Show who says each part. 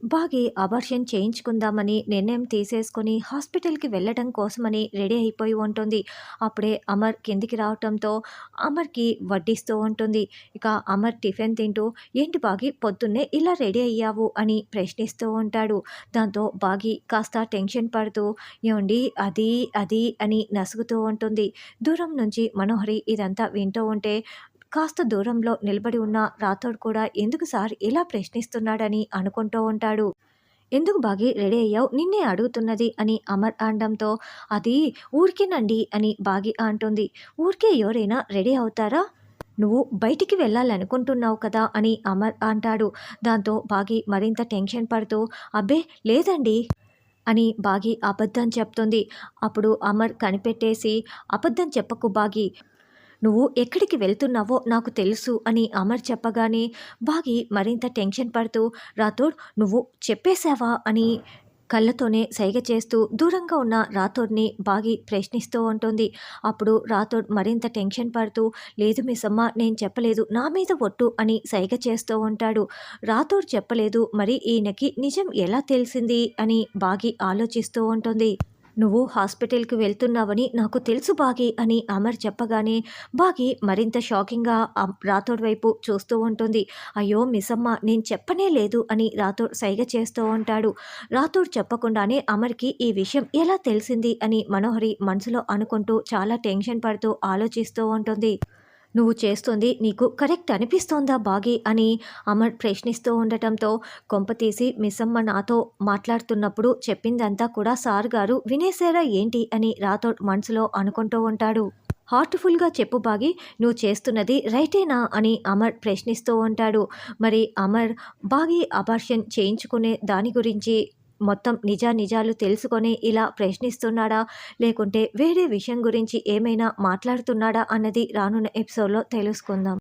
Speaker 1: బాగి abortion చేయించుకుందామని నిర్ణయం తీసేసుకొని హాస్పిటల్కి వెళ్ళడం కోసమని రెడీ అయిపోయి ఉంటుంది. అప్పుడే అమర్ కిందికి రావటంతో అమర్కి వడ్డిస్తూ ఉంటుంది. ఇక అమర్ టిఫిన్ తింటూ ఏంటి బాగి పొద్దున్నే ఇలా రెడీ అయ్యావు? అని ప్రశ్నిస్తూ ఉంటాడు. దాంతో బాగి కాస్త టెన్షన్ పడుతూ ఏమండి అది అది అని నసుగుతూ ఉంటుంది. దూరం నుంచి మనోహరి ఇదంతా వింటూ ఉంటే కాస్త దూరంలో నిలబడి ఉన్న రాథోడ్ కూడా ఎందుకు సార్ ఇలా ప్రశ్నిస్తున్నాడని అనుకుంటూ ఉంటాడు. ఎందుకు బాగి రెడీ అయ్యావు? నిన్నే అడుగుతున్నది అని అమర్ అనడంతో అది ఊరికేనండి అని బాగి అంటుంది. ఊరికే ఎవరైనా రెడీ అవుతారా? నువ్వు బయటికి వెళ్ళాలనుకుంటున్నావు కదా అని అమర్ అంటాడు. దాంతో బాగి మరింత టెన్షన్ పడుతూ అబ్బే లేదండి అని బాగి అబద్ధం చెప్తుంది. అప్పుడు అమర్ కనిపెట్టేసి అబద్ధం చెప్పకు బాగి నువ్వు ఎక్కడికి వెళ్తున్నావో నాకు తెలుసు అని అమర్ చెప్పగానే బాగి మరింత టెన్షన్ పడుతూ రాథోడ్ నువ్వు చెప్పేశావా అని కళ్ళతోనే సైగ చేస్తూ దూరంగా ఉన్న రాథోడ్ని బాగి ప్రశ్నిస్తూ ఉంటుంది. అప్పుడు రాథోడ్ మరింత టెన్షన్ పడుతూ లేదు మిస్సమ్మ నేను చెప్పలేదు నా మీద ఒట్టు అని సైగ చేస్తూ ఉంటాడు. రాథోడ్ చెప్పలేదు మరి ఈయనకి నిజం ఎలా తెలిసింది అని బాగి ఆలోచిస్తూ ఉంటుంది. నువ్వు హాస్పిటల్కి వెళ్తున్నావని నాకు తెలుసు బాగి అని అమర్ చెప్పగానే బాగి మరింత షాకింగ్గా రాథోడ్ వైపు చూస్తూ ఉంటుంది. అయ్యో మిసమ్మ నేను చెప్పనే లేదు అని రాథోడ్ సైగ చేస్తూ ఉంటాడు. రాథోడ్ చెప్పకుండానే అమర్కి ఈ విషయం ఎలా తెలిసింది అని మనోహరి మనసులో అనుకుంటూ చాలా టెన్షన్ పడుతూ ఆలోచిస్తూ ఉంటుంది. నువ్వు చేస్తుంది నీకు కరెక్ట్ అనిపిస్తోందా బాగి అని అమర్ ప్రశ్నిస్తూ ఉండటంతో కొంపతీసి మిస్సమ్మ నాతో మాట్లాడుతున్నప్పుడు చెప్పిందంతా కూడా సార్ గారు వినేశారా ఏంటి అని రాథోడ్ మనసులో అనుకుంటూ ఉంటాడు. హార్ట్ఫుల్గా చెప్పు బాగి నువ్వు చేస్తున్నది రైటేనా అని అమర్ ప్రశ్నిస్తూ ఉంటాడు. మరి అమర్ బాగి అబార్షన్ చేయించుకునే దాని గురించి మొత్తం నిజా నిజాలు తెలుసుకొని ఇలా ప్రశ్నిస్తున్నాడా? లేకుంటే వేరే విషయం గురించి ఏమైనా మాట్లాడుతున్నాడా? అన్నది రానున్న ఎపిసోడ్లో తెలుసుకుందాం.